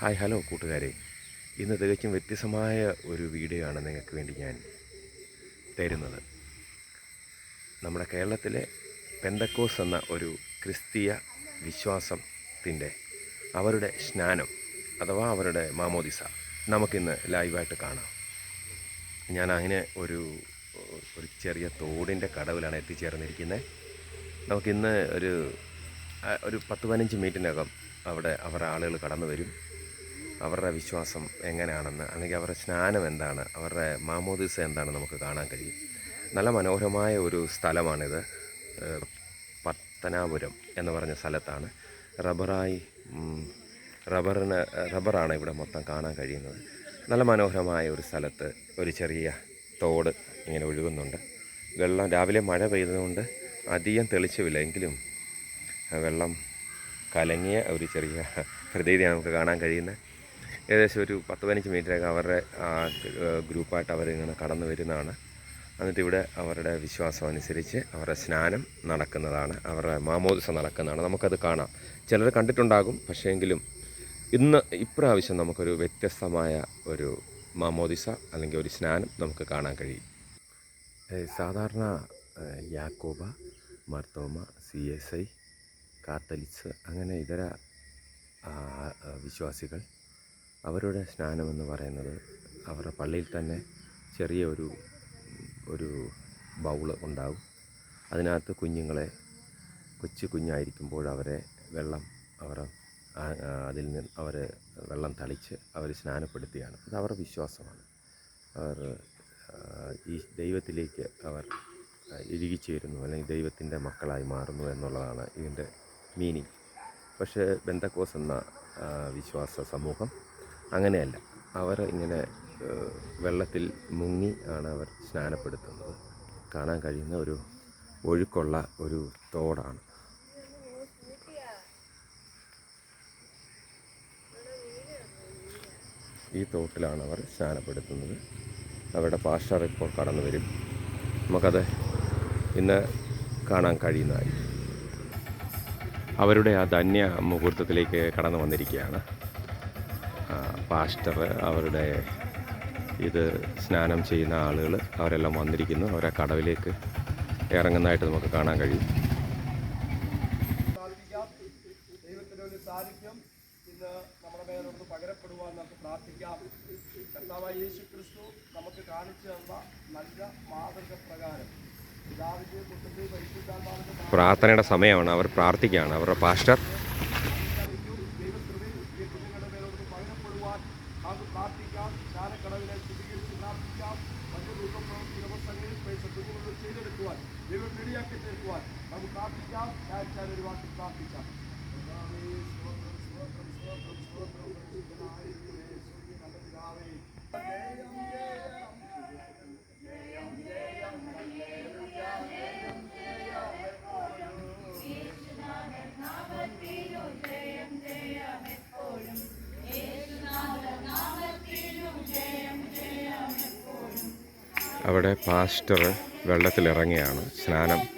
Hi hello കൂട്ടുകാരെ. ഇന്ന് തികച്ചും വ്യത്യസ്തമായ ഒരു വീഡിയോ ആണ് നിങ്ങൾക്ക് വേണ്ടി ഞാൻ തരുന്നത്. നമ്മുടെ കേരളത്തിലെ പെന്തക്കോസ് എന്ന ഒരു ക്രിസ്തീയ വിശ്വാസത്തിന്റെ അവരുടെ സ്നാനം അഥവാ അവരുടെ മാമോദിസ നമുക്കിന്ന് ലൈവായിട്ട് കാണാം. ഞാൻ അങ്ങനെ ഒരു ഒരു ചെറിയ തോടിന്റെ കടവിലാണ് എത്തിച്ചേർന്നിരിക്കുന്നത്. നമുക്കിന്ന് ഒരു ഒരു പത്ത് പതിനഞ്ച് മിനിറ്റിനകം അവിടെ അവരുടെ ആളുകൾ കടന്നു വരും. അവരുടെ വിശ്വാസം എങ്ങനെയാണെന്ന് അല്ലെങ്കിൽ അവരുടെ സ്നാനം എന്താണ് അവരുടെ മാമോദിസ എന്താണ് നമുക്ക് കാണാൻ കഴിയും. നല്ല മനോഹരമായ ഒരു സ്ഥലമാണിത്. പത്തനാപുരം എന്ന് പറഞ്ഞ സ്ഥലത്താണ്. റബ്ബറായി റബ്ബറിന് റബ്ബറാണ് ഇവിടെ മൊത്തം കാണാൻ കഴിയുന്നത്. നല്ല മനോഹരമായ ഒരു സ്ഥലത്ത് ഒരു ചെറിയ തോട് ഇങ്ങനെ ഒഴുകുന്നുണ്ട്. വെള്ളം രാവിലെ മഴ പെയ്തതുകൊണ്ട് അധികം തെളിച്ചമില്ല എങ്കിലും വെള്ളം കലങ്ങിയ ഒരു ചെറിയ പ്രതീതിയാണ് നമുക്ക് കാണാൻ കഴിയുന്നത്. ഏകദേശം ഒരു പത്ത് പതിനഞ്ച് മീറ്ററൊക്കെ അവരുടെ ഗ്രൂപ്പായിട്ട് അവരിങ്ങനെ കടന്നു വരുന്നതാണ്. എന്നിട്ട് ഇവിടെ അവരുടെ വിശ്വാസം അനുസരിച്ച് അവരുടെ സ്നാനം നടക്കുന്നതാണ്. അവരുടെ മാമോദിസ നടക്കുന്നതാണ്. നമുക്കത് കാണാം. ചിലർ കണ്ടിട്ടുണ്ടാകും പക്ഷേ എങ്കിലും ഇന്ന് ഇപ്രാവശ്യം നമുക്കൊരു വ്യത്യസ്തമായ ഒരു മാമോദിസ അല്ലെങ്കിൽ ഒരു സ്നാനം നമുക്ക് കാണാൻ കഴിയും. സാധാരണ Yakoba Marthoma C S I Catholics അങ്ങനെ ഇതര വിശ്വാസികൾ അവരുടെ സ്നാനമെന്ന് പറയുന്നത് അവരുടെ പള്ളിയിൽ തന്നെ ചെറിയ ഒരു ഒരു ബൗൾ ഉണ്ടാകും അതിനകത്ത് കുഞ്ഞുങ്ങളെ കൊച്ചു കുഞ്ഞായിരിക്കുമ്പോൾ അവരെ വെള്ളം അവർ അതിൽ നിന്ന് അവർ വെള്ളം തളിച്ച് അവർ സ്നാനപ്പെടുത്തിയാണ്. അത് അവരുടെ വിശ്വാസമാണ്. അവർ ഈ ദൈവത്തിലേക്ക് അവർ ഇഴുകിച്ചേരുന്നു അല്ലെങ്കിൽ ദൈവത്തിന്റെ മക്കളായി മാറുന്നു എന്നുള്ളതാണ് ഇതിന്റെ മീനിങ്. പക്ഷേ ബെന്തക്കോസ് എന്ന വിശ്വാസ സമൂഹം അങ്ങനെയല്ല. അവർ ഇങ്ങനെ വെള്ളത്തിൽ മുങ്ങി ആണ് അവർ സ്നാനപ്പെടുത്തുന്നത്. കാണാൻ കഴിയുന്ന ഒരു ഒഴുക്കുള്ള ഒരു തോടാണ്. ഈ തോട്ടിലാണ് അവർ സ്നാനപ്പെടുത്തുന്നത്. അവരുടെ പാസ്റ്റർ ഇപ്പോൾ കടന്നു വരും. നമുക്കത് ഇന്ന് കാണാൻ കഴിയുന്നതായി അവരുടെ ആ ധന്യ മുഹൂർത്തത്തിലേക്ക് കടന്നു വന്നിരിക്കുകയാണ്. പാസ്റ്റർ അവരുടെ ഇത് സ്നാനം ചെയ്യുന്ന ആളുകൾ അവരെല്ലാം വന്നിരിക്കുന്നു. അവരെ കടവിലേക്ക് ഇറങ്ങുന്നതായിട്ട് നമുക്ക് കാണാൻ കഴിയും. ഇന്ന് നമുക്ക് പ്രാർത്ഥിക്കാം പ്രാർത്ഥനയുടെ സമയമാണ്. അവർ പ്രാർത്ഥിക്കുകയാണ്. അവരുടെ പാസ്റ്റർ ദൈവകൃപയിൽ ഈ കുഞ്ഞുങ്ങളുടെ മേലോട്ട് പകരപ്പെടുവാൻ നമുക്ക് പ്രാർത്ഥിക്കാം ജ്ഞാനക്കടവിനെ സ്ഥിരീകരിച്ച് പ്രാർത്ഥിക്കാം മറ്റു ദുഃഖപ്രവൃത്തി ദിവസങ്ങളിൽ പൈസ കുഞ്ഞുങ്ങൾ ചെയ്തെടുക്കുവാൻ ദൈവം പിടിയാക്കി തീർക്കുവാൻ നമുക്ക് പ്രാർത്ഥിക്കാം. ഞാൻ ഒരു വാക്കിൽ പ്രാർത്ഥിക്കാം. അവിടെ പാസ്റ്റർ വെള്ളത്തിലിറങ്ങിയാണ്. സ്തോത്രം,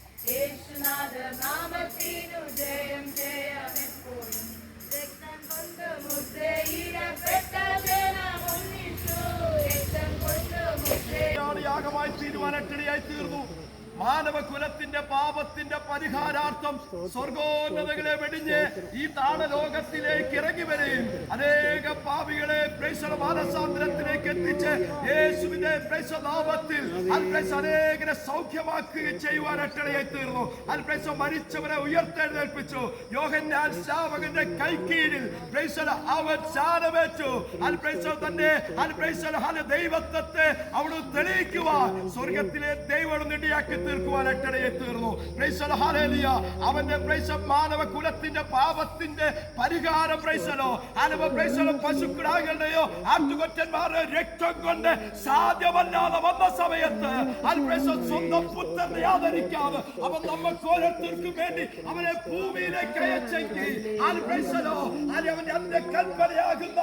ജയം, തീർന്നു. മാനവകുലത്തിന്റെ പാപത്തിന്റെ പരിഹാരാർത്ഥം സ്വർഗോന്നതകളെ വെടിഞ്ഞ് ഈ താണലോകത്തിലേക്ക് ഇറങ്ങി പ്രേക്ഷണ മാനസാന്തരത്തിലേക്ക് എത്തിച്ച് യേശുവിന്റെ നാമത്തിൽ അനേകരെ സൗഖ്യമാക്കുകയും ചെയ്യുവാനിടയായി തീർന്നു. അൽപ്രേസ് മരിച്ചവരെ ഉയർത്തെഴുന്നേൽപ്പിച്ചു. യോഹന്നാൻ ശാവകന്റെ കൈക്കീഴിൽ അവൻ ശാനമേറ്റു അൽപ്രേസ് തന്നെ അൽപ്രേസ് ദൈവത്വത്തെ അവിടെ തെളിയിക്കുവാൻ സ്വർഗത്തിലെ ദൈവം നിടിയാക്കി തീർക്കുവാൻ എട്ടടയെ തീർന്നു. അവന്റെ മാനവ കുലത്തിന്റെ പാപത്തിന്റെ പരിഹാരം പ്രൈസലോ അനവ പ്രൈസലോ പശുക്കിടാകളുടെയോ ആട്ടുകൊറ്റന്മാരുടെ രക്തം കൊണ്ട് സാധ്യമല്ലാതെ വന്ന സമയത്ത് സ്വന്തം പുത്രനെ ആദരിക്കാതെ അവൻ നമുക്ക് ഓരോരുത്തർക്കും വേണ്ടി അവനെ ഭൂമിയിലേക്ക് അയച്ചെങ്കിൽ അൽപ്രേസലോ അവന്റെ കൽപ്പനയാകുന്ന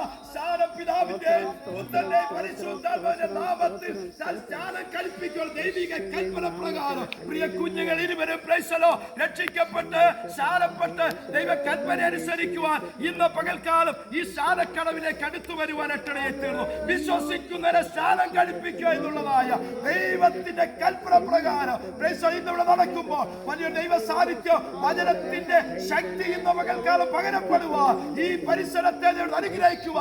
സ്ഥാനപിതാവിന്റെ പുത്രന്റെ പരിശുദ്ധാത്മാവിന്റെ നാമത്തിൽ സ്ഥാനം കൽപ്പിക്കുന്ന ദൈവിക കൽപ്പന പ്രകാരം പ്രിയ കുഞ്ഞുങ്ങൾ ഇരുവരും പ്രേശലോ രക്ഷിക്കപ്പെട്ട് ശാലപ്പെട്ട് ദൈവ കൽപ്പന അനുസരിക്കുവാൻ ഇന്ന് പകൽക്കാലം ഈ ശാലക്കടവിലേക്ക് അടുത്തു വരുവാൻ എട്ടണയെ തീർന്നു. വിശ്വസിക്കുന്നവരെ ശാലം കഴിപ്പിക്കുക എന്നുള്ളതായ ദൈവത്തിന്റെ കൽപ്പന പ്രകാരം ഇന്നിവിടെ നടക്കുമ്പോൾ വലിയ ദൈവ സാന്നിധ്യം വചനത്തിന്റെ ശക്തി ഇന്ന് പകൽക്കാലം പകരപ്പെടുവാൻ ഈ പരിസരത്തെ അനുഗ്രഹിക്കുക അനുഗ്രഹിക്കുക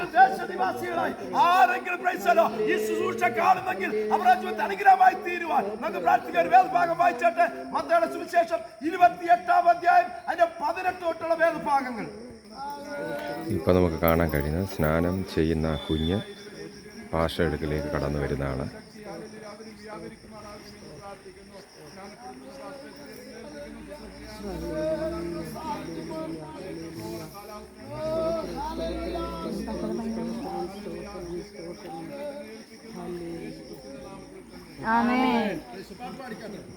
ആരെങ്കിലും ദേശനിവാസികളായി ആരെങ്കിലും പ്രൈസലോ ഈ ശുശ്രൂഷ കാണുന്നെങ്കിൽ അവരുടെ ജീവിതത്തിൽ അനുഗ്രഹമായി തീരുവാൻ. നമുക്ക് പ്രാർത്ഥിക്കാൻ വേദഭാഗം വായിച്ചിട്ട്? മത്തയുടെ സുവിശേഷം ഇരുപത്തിയെട്ടാം അധ്യായം അതിന്റെ പതിനെട്ട് തൊട്ടുള്ള വേദഭാഗങ്ങൾ. ഇപ്പോൾ നമുക്ക് കാണാൻ കഴിയുന്നത് സ്നാനം ചെയ്യുന്ന കുഞ്ഞ് പാഷ എടുക്കലേക്ക് കടന്നു വരുന്നതാണ്. ആമേൻ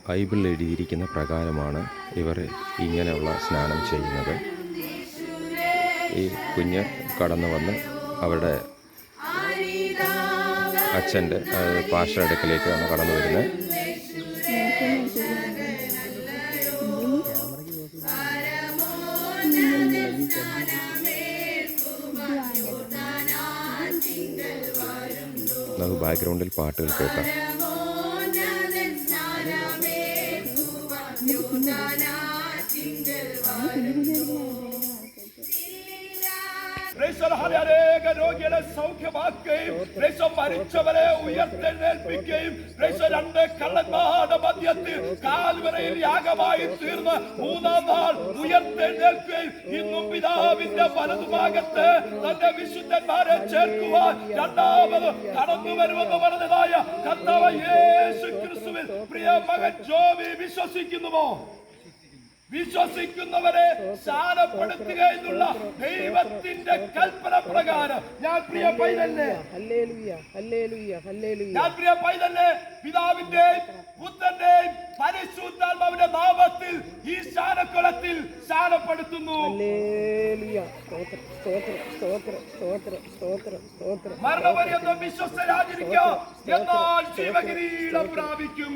ബൈബിളിൽ എഴുതിയിരിക്കുന്ന പ്രകാരമാണ് ഇവർ ഇങ്ങനെയുള്ള സ്നാനം ചെയ്യുന്നത്. ഈ കുഞ്ഞ് കടന്നു വന്ന് അവരുടെ അച്ഛന്റെ പാഷ അടുക്കലേക്കാണ് കടന്നു വരുന്നത്. നമുക്ക് ബാക്ക്ഗ്രൗണ്ടിൽ പാട്ടുകൾ കേൾക്കാം. രോഗികളെ സൗഖ്യമാക്കുകയും മരിച്ചവരെ ഉയർത്തെഴുന്നേൽപ്പിക്കുകയും രണ്ട് കള്ളന്മാരുടെ മധ്യത്തിൽ കാൽവരയിൽ യാഗമായി തീർന്ന് മൂന്നാം നാൾ ഉയർത്തെഴുന്നേൽപ്പിൽ ഇന്നും പിതാവിന്റെ വലതുഭാഗത്ത് തന്റെ വിശുദ്ധന്മാരെ ചേർക്കുവാൻ രണ്ടാമത് കടന്നു വരുമെന്ന് പറഞ്ഞതായ കർത്താവ് യേശു ക്രിസ്തുവിൽ പ്രിയ മകൻ ജോബി വിശ്വസിക്കുന്നുവോ? വിശ്വസിക്കുന്നവരെ ശാലപ്പെടുത്തുക എന്നുള്ള ദൈവത്തിന്റെ കൽപ്പന പ്രകാരം. ഞാൻ പ്രിയ ഹല്ലേലൂയ ഞാൻ പ്രിയ പൈതല്ലേ പിതാവിന്റെയും ബുദ്ധന്റെയും പരിശുദ്ധാത്മാവിന്റെ നാമത്തിൽ ഈ ശാലക്കുളത്തിൽ ശാലപ്പെടുത്തുന്നു മരണപര്യന്തം വിശ്വസ്തരായിരിക്കാം എന്നാൽ ജീവകിരീടം പ്രാപിക്കും.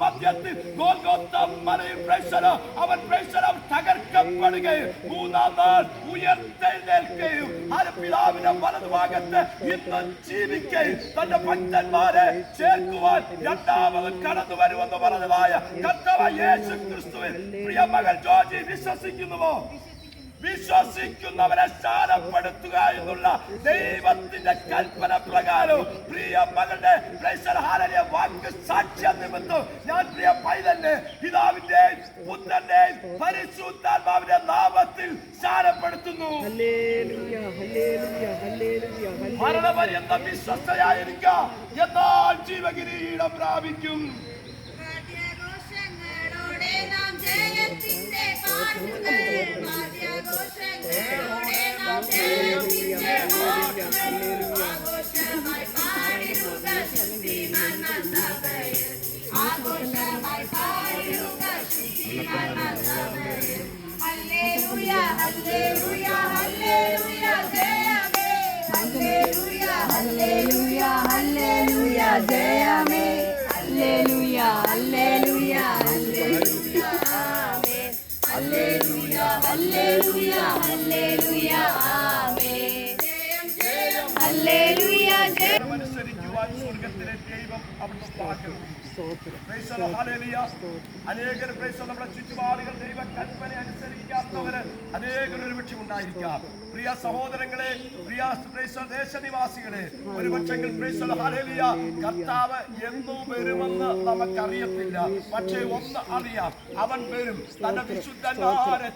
മധ്യത്തിൽ മലയിൽ അവൻ തകർക്കപ്പെടുകയും മൂന്നാം നാൾ ഉയർത്തെഴുന്നേൽക്കുകയും പിതാവിന്റെ വലതുഭാഗത്ത് ഇന്ന് ജീവിക്കുകയും തന്റെ ഭക്തന്മാരെ ചേർക്കുവാൻ രണ്ടാമത് കടന്നു വരുമെന്ന് പറഞ്ഞതായ കർത്തവ യേശു ക്രിസ്തുവിൽ പ്രിയ മകൻ ജോജി വിശ്വസിക്കുന്നുവോ? വിശ്വസിക്കുന്നവരെ സ്ഥാനപ്പെടുത്തുക എന്നുള്ള ദൈവത്തിന്റെ കൽപ്പന പ്രകാരം പ്രിയ മകളുടെ വാക്ക് സാക്ഷ്യ നിമിത്തം ഞാൻ പ്രിയ പൈതന്റെ പിതാവിന്റെ പുത്രന്റെ പരിശുദ്ധാത്മാവിന്റെ നാമത്തിൽ സ്ഥാനപ്പെടുത്തുന്നു മരണപര്യന്തം വിശ്വസ്തയായിരിക്കാം എന്നാൽ ജീവകിരീടം പ്രാപിക്കും. ജയത്തിന്റെ പാട്ടുകൾ Hallelujah. Amen. Hallelujah. ചെയ്യുവാൻ സ്വർഗത്തിലെ ദൈവം അവിടുന്ന്. അനേകർ. നമ്മുടെ ചുറ്റുപാടുകൾ ദൈവ കൽപ്പന അനുസരിക്കാത്തവര് അനേകർ ഒരുപക്ഷെ ഉണ്ടായിരിക്കാം പ്രിയ സഹോദരങ്ങളെ പ്രിയ ദേശനിവാസികളെ ഒരുപക്ഷെങ്കിൽ. കർത്താവ് എന്നു വരുമെന്ന് നമുക്കറിയത്തില്ല പക്ഷേ ഒന്ന് അറിയാം അവൻ വരും തന്റെ വിശുദ്ധന്മാരെ.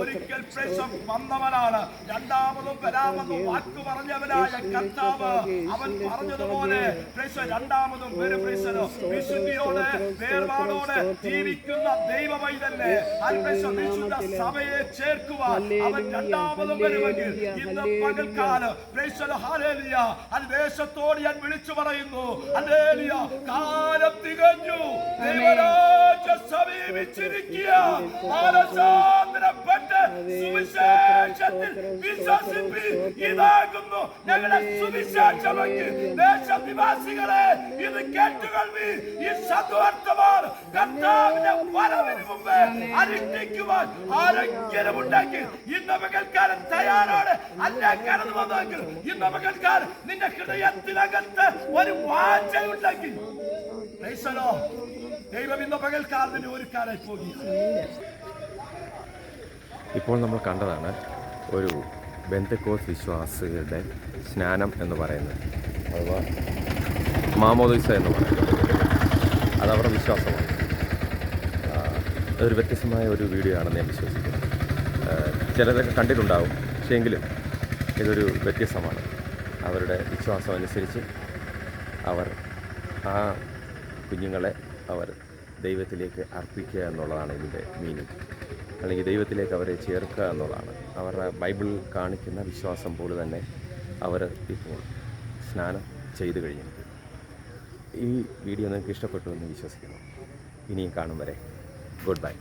ഒരിക്കൽ വന്നവനാണ് രണ്ടാമതും വരാമെന്ന് വാക്ക് പറഞ്ഞവനായ കർത്താവ് അവൻ പറഞ്ഞതുപോലെ രണ്ടാമതും വേറെ. വിശുദ്ധിയോടെ വേർപാടോടെ ജീവിക്കുന്ന ദൈവമൈതല്ലേ വിശുദ്ധ സഭയെ ചേർക്കുവാൻ അവൻ രണ്ടാമതും വരുമെങ്കിൽ ഇന്ന് പകൽക്കാലം. അത് ദേശത്തോട് ഞാൻ വിളിച്ചു പറയുന്നു. അലേലിയ കാലം തികഞ്ഞു. ദൈവരാജ്യം സമീപിച്ചിരിക്കുക. മാനസാന്തരപ്പെട്ട് സുവിശേഷത്തിൽ വിശ്വസിപ്പി. ഇതാകുന്നു ഞങ്ങളുടെ സുവിശേഷമെങ്കിൽ ദേശനിവാസികളെ ഇത് കേട്ടുകൊള്ളി ഈ സദ്വർത്തമാണ് കർത്താവിന്റെ വരവിന് മുമ്പ് അനുഷ്ഠിക്കുവാൻ ഇന്ന് പകൽക്കാലം തയ്യാറോടെ അല്ല കടന്നു വന്നെങ്കിൽ നിന്റെ ഹൃദയത്തിനകത്ത് ഒരു വാഞ്ചയുണ്ടെങ്കിൽ. ദൈവം ഇന്ന് ഒരു കാലായി പോകി ഇപ്പോൾ നമ്മൾ കണ്ടതാണ് ഒരു ബന്ധക്കോസ് വിശ്വാസികളുടെ സ്നാനം എന്ന് പറയുന്നത്. അഥവാ മാമോദിസ എന്ന് പറയുന്നത്. അത് അവരുടെ വിശ്വാസമാണ് അതൊരു വ്യത്യസ്തമായ ഒരു വീഡിയോ ആണെന്ന് ഞാൻ വിശ്വസിക്കുന്നു. ചിലതൊക്കെ കണ്ടിട്ടുണ്ടാവും. പക്ഷേ എങ്കിലും ഇതൊരു വ്യത്യസ്തമാണ്. അവരുടെ വിശ്വാസം അനുസരിച്ച് അവർ ആ കുഞ്ഞുങ്ങളെ അവർ ദൈവത്തിലേക്ക് അർപ്പിക്കുക എന്നുള്ളതാണ് ഇതിന്റെ മീനിങ് അല്ലെങ്കിൽ ദൈവത്തിലേക്ക് അവരെ ചേർക്കുക എന്നുള്ളതാണ്. അവരുടെ ബൈബിൾ കാണിക്കുന്ന വിശ്വാസം പോലെ തന്നെ അവർ ഇപ്പോൾ സ്നാനം ചെയ്തു കഴിഞ്ഞിട്ടുണ്ട് ഈ വീഡിയോ നിങ്ങൾക്ക് ഇഷ്ടപ്പെട്ടു എന്ന് വിശ്വസിക്കുന്നു. ഇനിയും കാണും വരെ. Good bye.